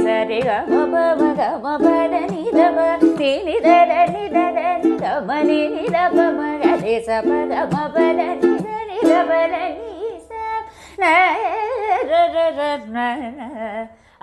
I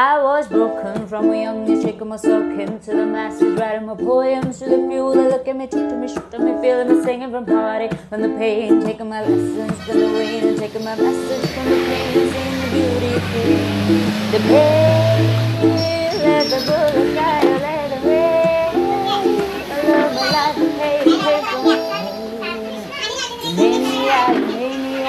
ಮಗ was broken from a young age, shaking myself into the masses, writing my poems to the few that look at me, teaching me, shoot at me, feeling me, singing from heartache, from the pain, taking my lessons from the rain, and taking my message from the pain, and seeing the beauty. The pain.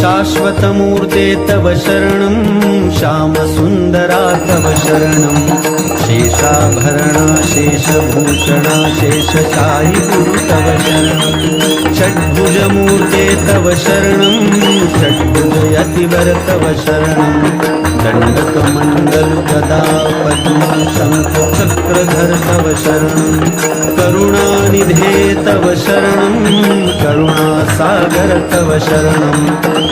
शाश्वतमूर्ते तव शरणं श्यामसुन्दरा तव शरणं शेषाभरण शेषभूषण शेषचायिपुरु तव शरणं षड्भुजमूर्ते तव शरणं षड्भुजयतिवर तव शरणम् दण्डकमण्डलुगदापति शङ्खचक्रधर तव शरणं करुणानिधे तव शरणं करुणासागर तव शरणं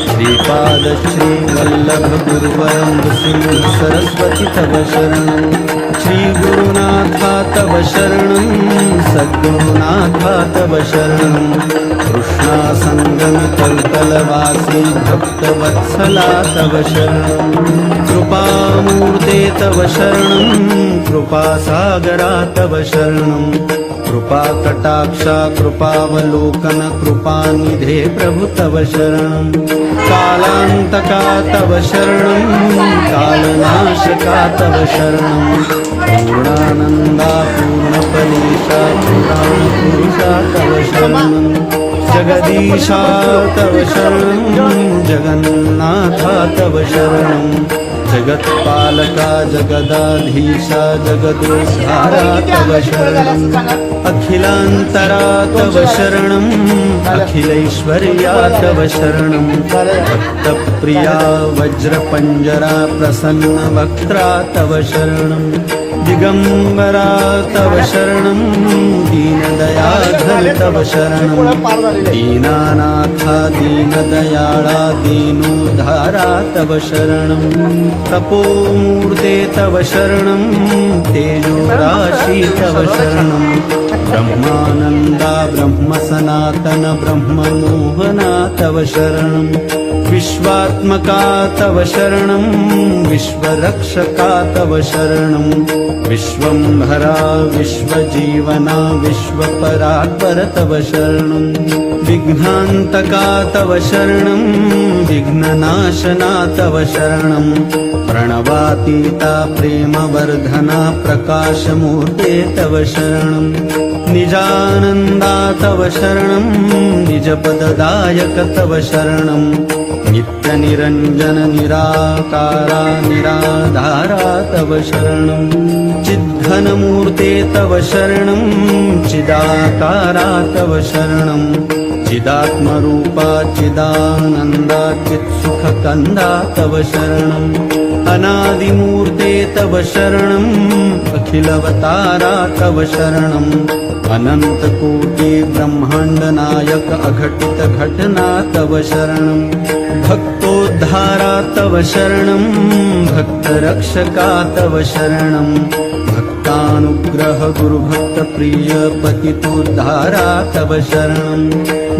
श्रीपादश्रीवल्लभगुरुवरं सिंह सरस्वती तव शरणम् श्रीगुरुनाथा तव शरणं सद्गुरुनाथा तव शरणं कृष्णासङ्गमकल्कलवासी भक्तवत्सला तव शरणं कृपामूर्ते तव शरणं कृपासागरा तव शरणं कृपाकटाक्षा कृपावलोकन कृपानिधे प्रभु तव शरणं कालान्तका तव शरणं कालनाशका तव शरणं पूर्णानन्दा पूर्णफलिता पूर्णापुरुषा तव शरणं जगदीशा तव शरणं जगन्नाथा तव शरणं जगत्पालका जगदाधीशा जगदोद्धारा तव शरणम् अखिलान्तरा तव शरणम् अखिलैश्वर्या तव शरणं भक्तप्रिया वज्रपञ्जरा प्रसन्नवक्त्रा तव शरणम् दिगंबरा तव शरणं दीनदयाघल तव शरणं दीनानाथा दीनदयाळा तव शरणं तपोमूर्ते तव शरणं तेजोराशी तव शरणं ब्रह्मानन्दा ब्रह्म सनातन ब्रह्म मोहना तव शरणम् विश्वात्मका तव शरणम् विश्वरक्षका तव शरणम् विश्वम् हरा विश्वजीवना विश्वपरात्पर तव शरणम् विघ्नान्तका तव शरणम् विघ्ननाशना तव शरणम् प्रणवातीता प्रेमवर्धना प्रकाशमूर्ते तव शरणम् निजानन्दा तव शरणम् निजपददायक तव शरणम् निराकारा निराधारा तव शरणम् चिद्घनमूर्ते तव शरणम् चिदाकारा तव शरणम् चिदात्मरूपा चित्सुखकन्दा तव शरणम् अनादिमूर्ते तव शरणम् अखिलवतारा तव शरणम् अनन्तकोटि ब्रह्माण्डनायक अघटितघटना तव शरणम् भक्तोद्धारा तव शरणम् भक्तरक्षका तव शरणम् भक्तानुग्रह गुरुभक्तप्रिय पतितोद्धारा तव शरणम्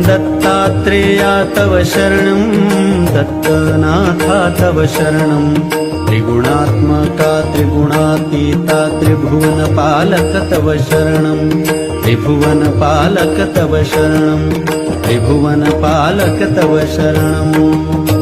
दत्तात्रेया तव शरणम् दत्तनाथा तव शरणम् त्रिगुणात्मका त्रिगुणातीता त्रिभुवनपालक तव शरणम् त्रिभुवन पालक तव शरणं त्रिभुवन पालक तव शरणम्